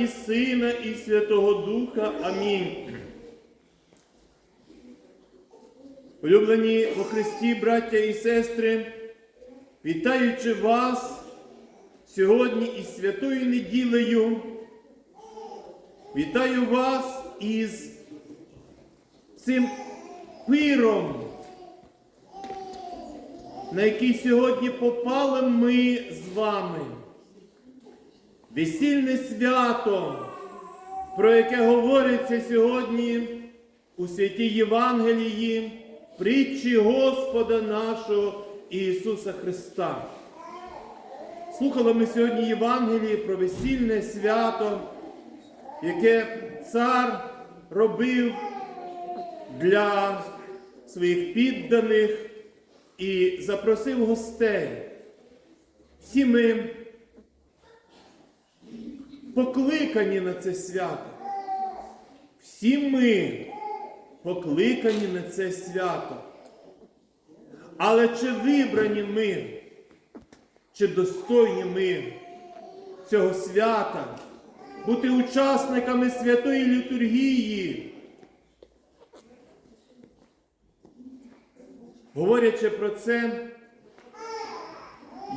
і Сина, і Святого Духа. Амінь. Улюблені во Христі, браття і сестри, вітаючи вас сьогодні із святою неділею, вітаю вас із цим пиром, на який сьогодні попали ми з вами. Весільне свято, про яке говориться сьогодні у святій Євангелії, притчі Господа нашого Ісуса Христа. Слухали ми сьогодні Євангелії про весільне свято, яке цар робив для своїх підданих і запросив гостей. Всі ми покликані на це свято. Всі ми покликані на це свято. Але чи вибрані ми, чи достойні ми цього свята, бути учасниками святої літургії? Говорячи про це,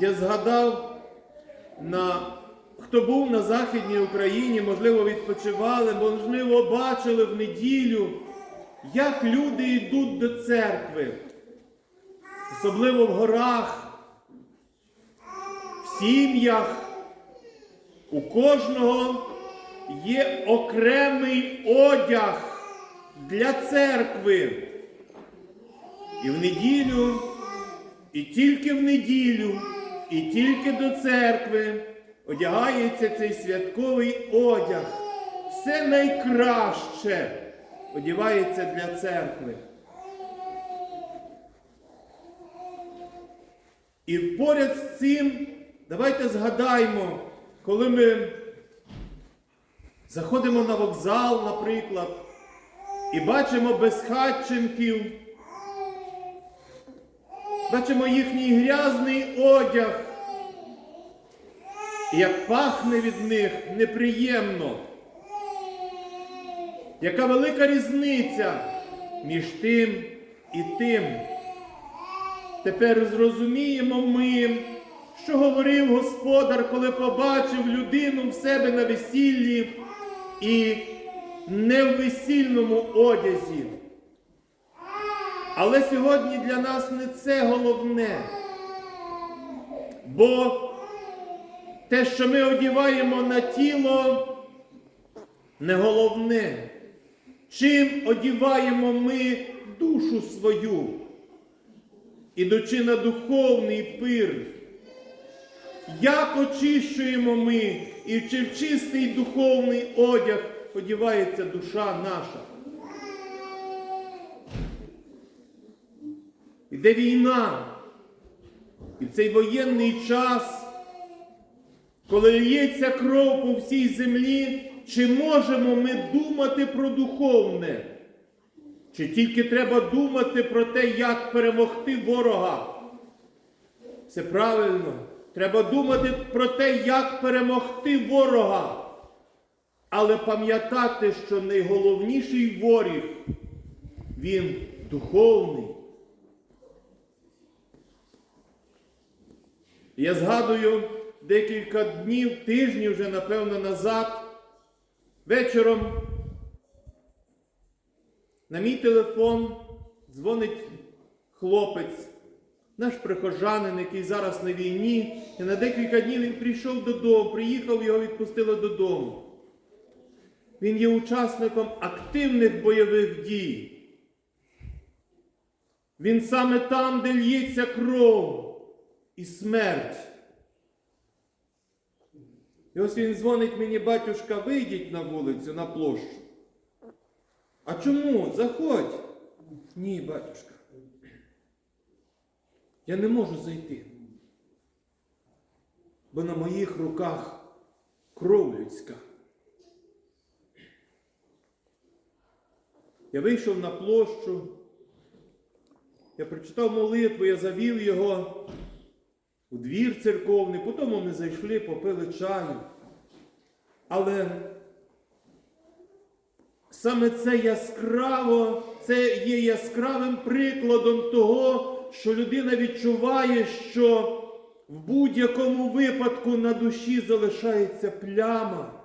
я згадав на хто був на Західній Україні, можливо, відпочивали, можливо, бачили в неділю, як люди йдуть до церкви, особливо в горах, в сім'ях. У кожного є окремий одяг для церкви. І в неділю, і тільки в неділю, і тільки до церкви одягається цей святковий одяг. Все найкраще одягається для церкви. І поряд з цим давайте згадаємо, коли ми заходимо на вокзал, наприклад, і бачимо безхатченків, бачимо їхній грязний одяг. Як пахне від них неприємно. Яка велика різниця між тим і тим. Тепер зрозуміємо ми, що говорив господар, коли побачив людину в себе на весіллі і не в весільному одязі. Але сьогодні для нас не це головне. Бо те, що ми одіваємо на тіло, не головне. Чим одіваємо ми душу свою, ідучи на духовний пир? Як очищуємо ми і в чистий духовний одяг одівається душа наша? Іде війна. І в цей воєнний час коли лється кров по всій землі, чи можемо ми думати про духовне? Чи тільки треба думати про те, як перемогти ворога? Все правильно. Треба думати про те, як перемогти ворога. Але пам'ятати, що найголовніший воріг, він духовний. Я згадую декілька днів, тижнів вже, напевно, назад, вечором на мій телефон дзвонить хлопець, наш прихожанин, який зараз на війні, і на декілька днів він прийшов додому, приїхав, його відпустили додому. Він є учасником активних бойових дій. Він саме там, де лється кров і смерть. І ось він дзвонить мені, батюшка, вийдіть на вулицю, на площу. А чому? Заходь. Ні, батюшка. Я не можу зайти. Бо на моїх руках кров людська. Я вийшов на площу, я прочитав молитву, я завів його у двір церковний, потім ми зайшли, попили чаю. Але саме це яскраво, це є яскравим прикладом того, що людина відчуває, що в будь-якому випадку на душі залишається пляма,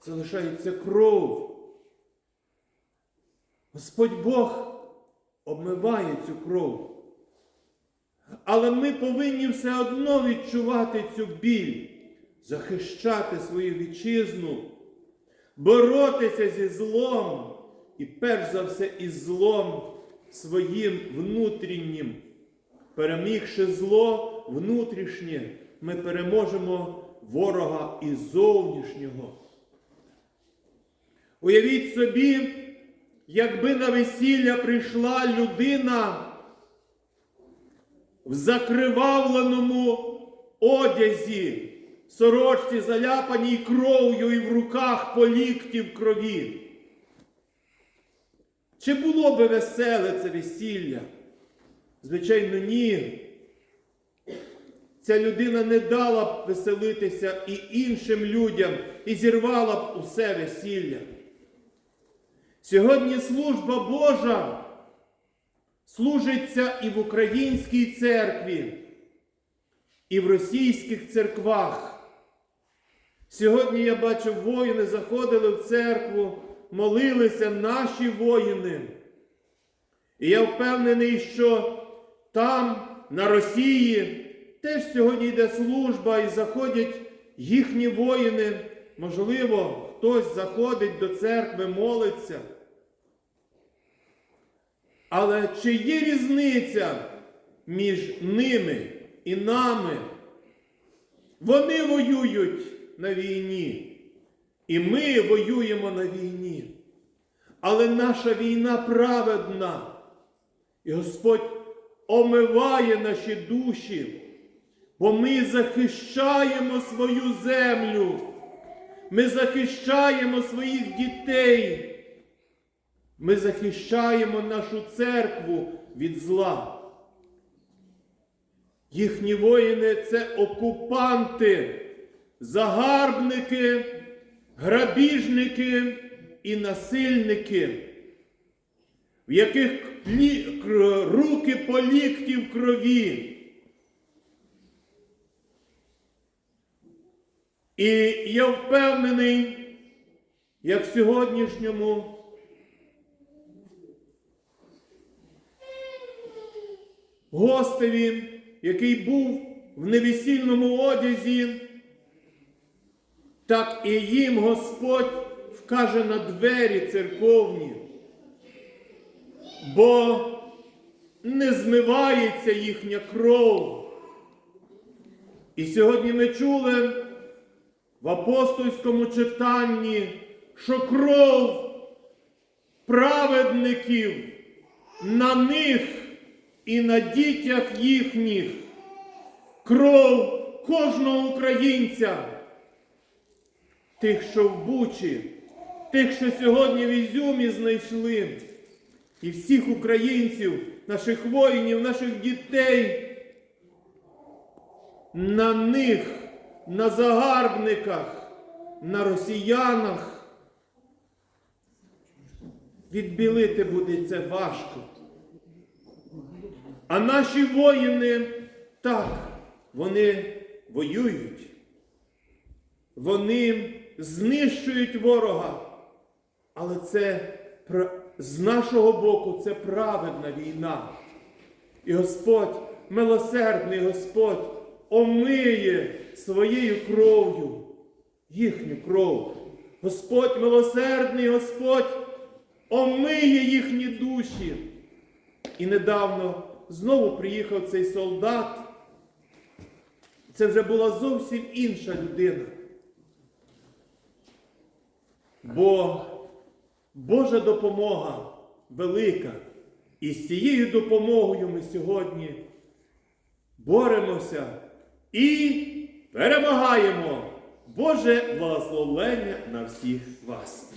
залишається кров. Господь Бог обмиває цю кров. Але ми повинні все одно відчувати цю біль, захищати свою вітчизну, боротися зі злом і перш за все із злом своїм внутрішнім. Перемігши зло внутрішнє, ми переможемо ворога і зовнішнього. Уявіть собі, якби на весілля прийшла людина в закривавленому одязі, сорочці заляпаній кров'ю і в руках по лікті в крові. Чи було би веселе це весілля? Звичайно, ні. Ця людина не дала б веселитися і іншим людям, і зірвала б усе весілля. Сьогодні служба Божа служиться і в українській церкві, і в російських церквах. Сьогодні я бачив, воїни заходили в церкву, молилися наші воїни. І я впевнений, що там, на Росії, теж сьогодні йде служба і заходять їхні воїни. Можливо, хтось заходить до церкви, молиться. Але чи є різниця між ними і нами? Вони воюють на війні, і ми воюємо на війні. Але наша війна праведна. І Господь омиває наші душі, бо ми захищаємо свою землю, ми захищаємо своїх дітей, ми захищаємо нашу церкву від зла. Їхні воїни це окупанти, загарбники, грабіжники і насильники, в яких руки по лікті в крові. І я впевнений, як в сьогоднішньому гостеві, який був в невесільному одязі, так і їм Господь вкаже на двері церковні, бо не змивається їхня кров. І сьогодні ми чули в апостольському читанні, що кров праведників на них і на дітях їхніх, кров кожного українця, тих, що в Бучі, тих, що сьогодні в Ізюмі знайшли, і всіх українців, наших воїнів, наших дітей, на них, на загарбниках, на росіянах. Відбілити буде це важко. А наші воїни так, вони воюють. Вони знищують ворога. Але це з нашого боку це праведна війна. І Господь, милосердний Господь, омиє своєю кров'ю їхню кров. Господь милосердний Господь омиє їхні душі. І недавно знову приїхав цей солдат. Це вже була зовсім інша людина. Бо Божа допомога велика. І з цією допомогою ми сьогодні боремося і перемагаємо. Боже благословення на всіх вас.